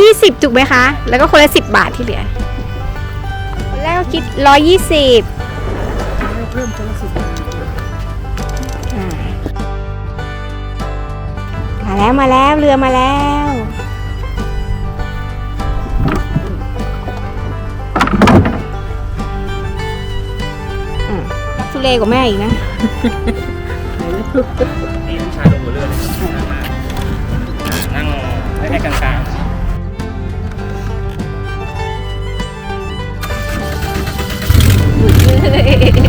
ยี่สิบถูกไหมคะ แล้วก็คนละสิบบาทที่เหลือคนแรกก็คิดร้อยยี่สิบเพิ่มคนละสิบมาแล้วมาแล้วเรือมาแล้วทุเลกว่าแม่อีกนะนี่ผู้ชายลงหัวเรือเลยนั่งมานั่งให้กลาง มื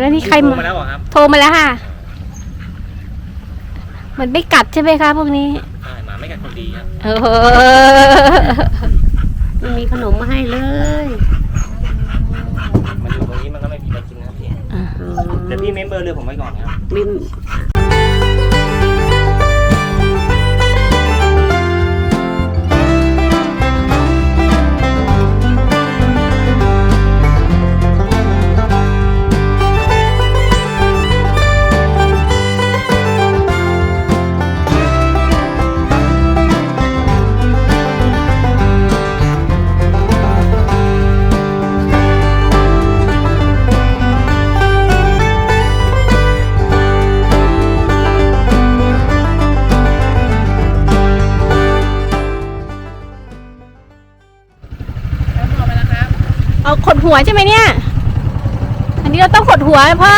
แล้วนี่ใครโทมามาแล้วเหรอครับโทรมาแล้วค่ะ มันไม่กัดใช่ไหมคะพวกนี้ ใช่หมาไม่กัดคนดีครับเออมันมีขนมมาให้เลยมันอยู่ตรงนี้มันก็ไม่มีอะไรกินนะครับพี่อ๋อเดี๋ยวพี่เมมเบอร์เรือผมไว้ก่อนครับบิ หัวใช่ไหมเนี่ย อันนี้เราต้องขดหัวพ่อ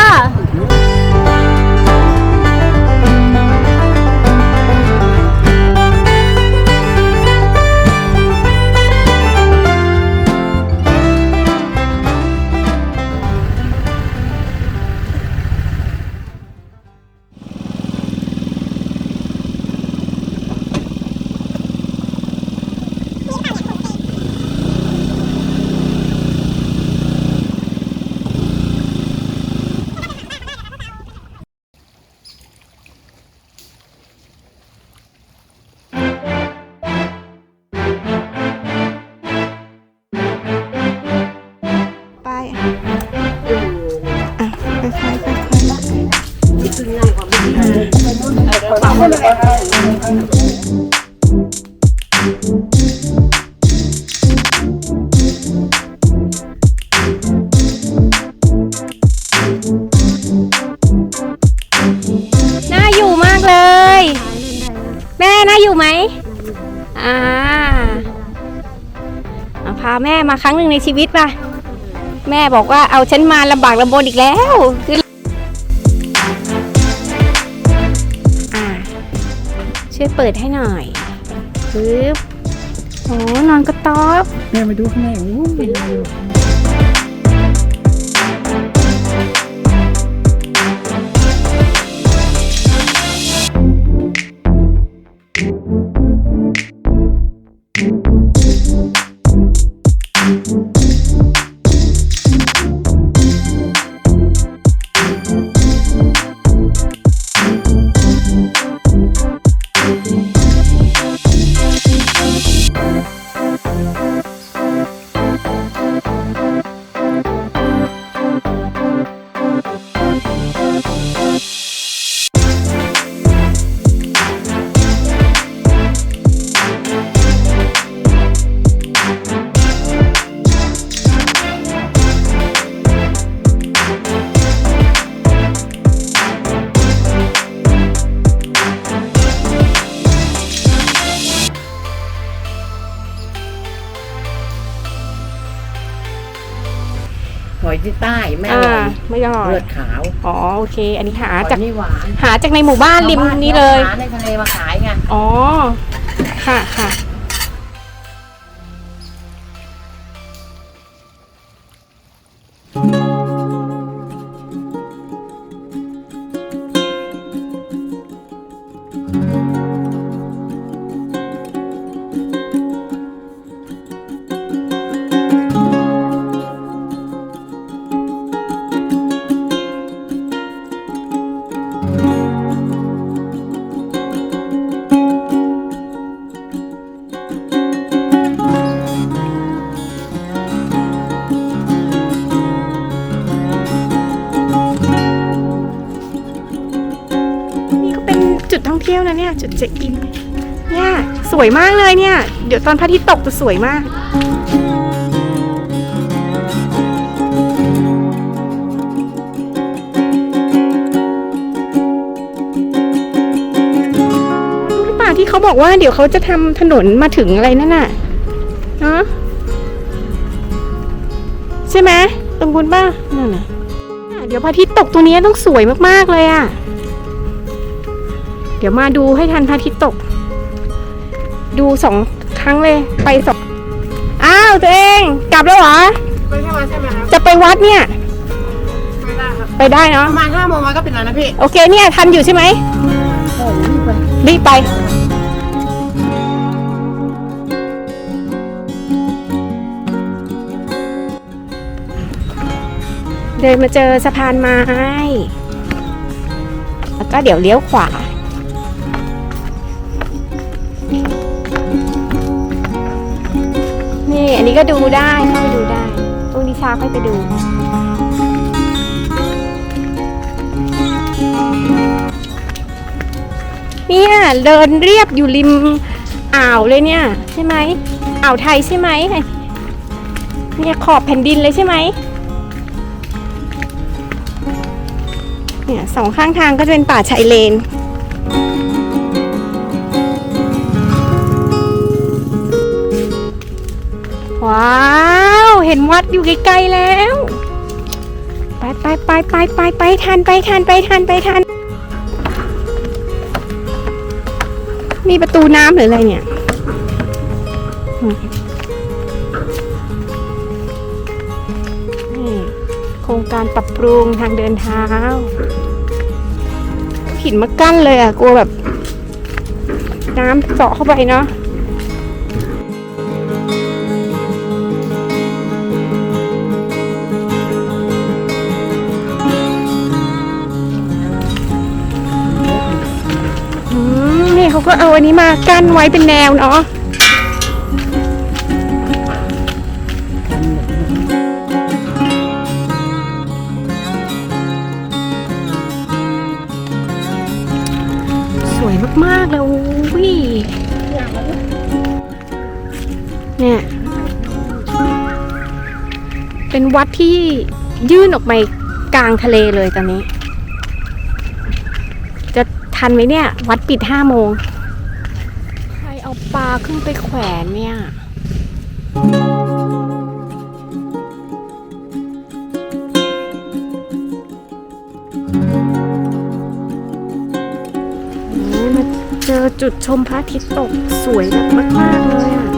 แม่มาครั้งหนึ่งในชีวิตป่ะ แม่บอกว่าเอาฉันมาลำบากลำบนอีกแล้ว คืออ่าช่วยเปิดให้หน่อยปึ๊บโอ้นอนกระต๊อบแม่มาดูข้างในโอ้เป็นไรอยู่อ อยที่ใต้ไม่ออ่าร่อยไม่อร่อยเลือดขาวอ๋อโอเค อันนี้หาหจากอยนี่หวานหาจากในหมู่บ้านริมนี้เลยหาในทะเลมาขายไงอ๋อค่ะค่ะ เนะเนี่ยจุดเช็คอินเนี่ยสวยมากเลยเนี่ย เดี๋ยวตอนพระอาทิตย์ตกจะสวยมากรู้หรือเปล่าที่เขาบอกว่าเดี๋ยวเขาจะทำถนนมาถึงอะไรนั่นน่ะเนาะใช่ไหมตรงคุณป้านั่นน่ะเดี๋ยวพระอาทิตย์ตกตัวนี้ต้องสวยมากๆเลยอะ ดี๋ยวมาดูให้ทันพระอาทิตย์ตก ดูสองครั้งเลย ไปสองอ้าวตัวเองกลับแล้วเหรอไปแค่มาใช่ไหมครับจะไปวัดเนี่ย ไม่ได้ครับ ไปได้เนาะประมาณห้าโมงมาก็เป็นแล้วนะพี่ โอเคเนี่ยทันอยู่ใช่ไหมโอ้รีบไปรีบไปเดินมาเจอสะพานไม้ แล้วก็เดี๋ยวเลี้ยวขวา นี้ก็ดูได้เข้าไปดูได้ตรงนี้ช้าค่อยไปดู เนี่ยเดินเรียบอยู่ริมอ่าวเลยเนี่ย ใช่ไหมอ่าวไทยใช่ไหมเนี่ยขอบแผ่นดินเลยใช่ไหมเนี่ยสองข้างทางก็จะเป็นป่าชายเลน ว้าว เห็นวัดอยู่ไกลๆแล้ว ไปไปไปไปไปไปทันไปทันไปทันไปทัน มีประตูน้ำหรืออะไรเนี่ยโครงการปรับปรุงทางเดินเท้าหินมากั้นเลยอะ กลัวแบบ น้ำเจาะเข้าไปเนาะ เขาก็เอาอันนี้มากั้นไว้เป็นแนวเนาะสวยมากๆเลยอุ้ยเนี่ยเป็นวัดที่ยื่นออกไปกลางทะเลเลยตอนนี้ ทันไหมเนี่ย วัดปิดห้าโมง ใครเอาปลาขึ้นไปแขวนเนี่ยโอ้ยมาเจอจุดชมพระอาทิตย์ตกสวยแบบมาก ๆ เลยอะ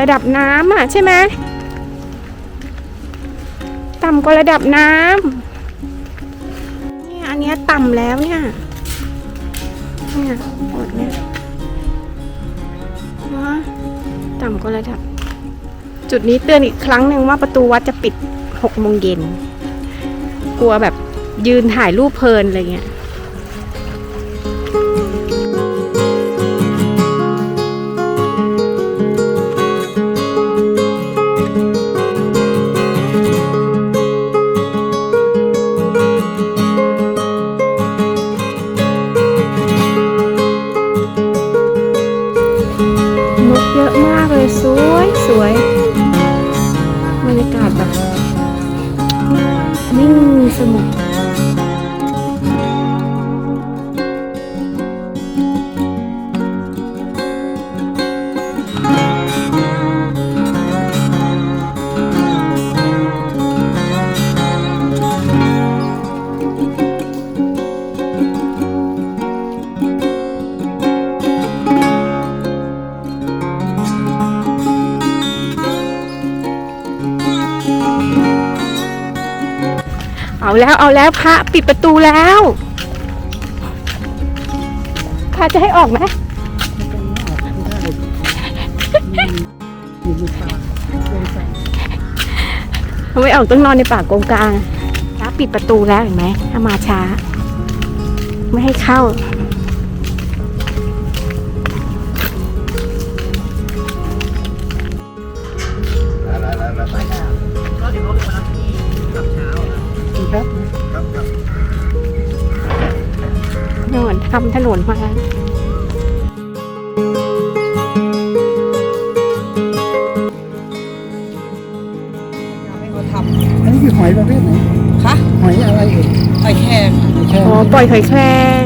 ระดับน้ำอะใช่ไหมต่ำกว่าระดับน้ำเนี่ยอันเนี้ยต่ำแล้วเนี่ยเนี่ยอดเนี่ยว้าต่ำกว่าระดับ จุดนี้เตือนอีกครั้งหนึ่งว่าประตูวัดจะปิดหกโมงเย็นกลัวแบบยืนถ่ายรูปเพลินอะไรเงี้ย Absoluto. เอาแล้วเอาแล้วพระปิดประตูแล้วพระจะให้ออกไหมเขาโดนแสงทำไมออกต้องนอนในป่ากงกลางพระปิดประตูแล้วเห็นไหมถ้ามาช้า ไม่ให้เข้า ทำถนนมาให้เขาทอันนี้คือหอยประเภทไหนำคะหอยอะไรเอ่ยหอยแครงหอยแครงอ๋อปล่อยหอยแครง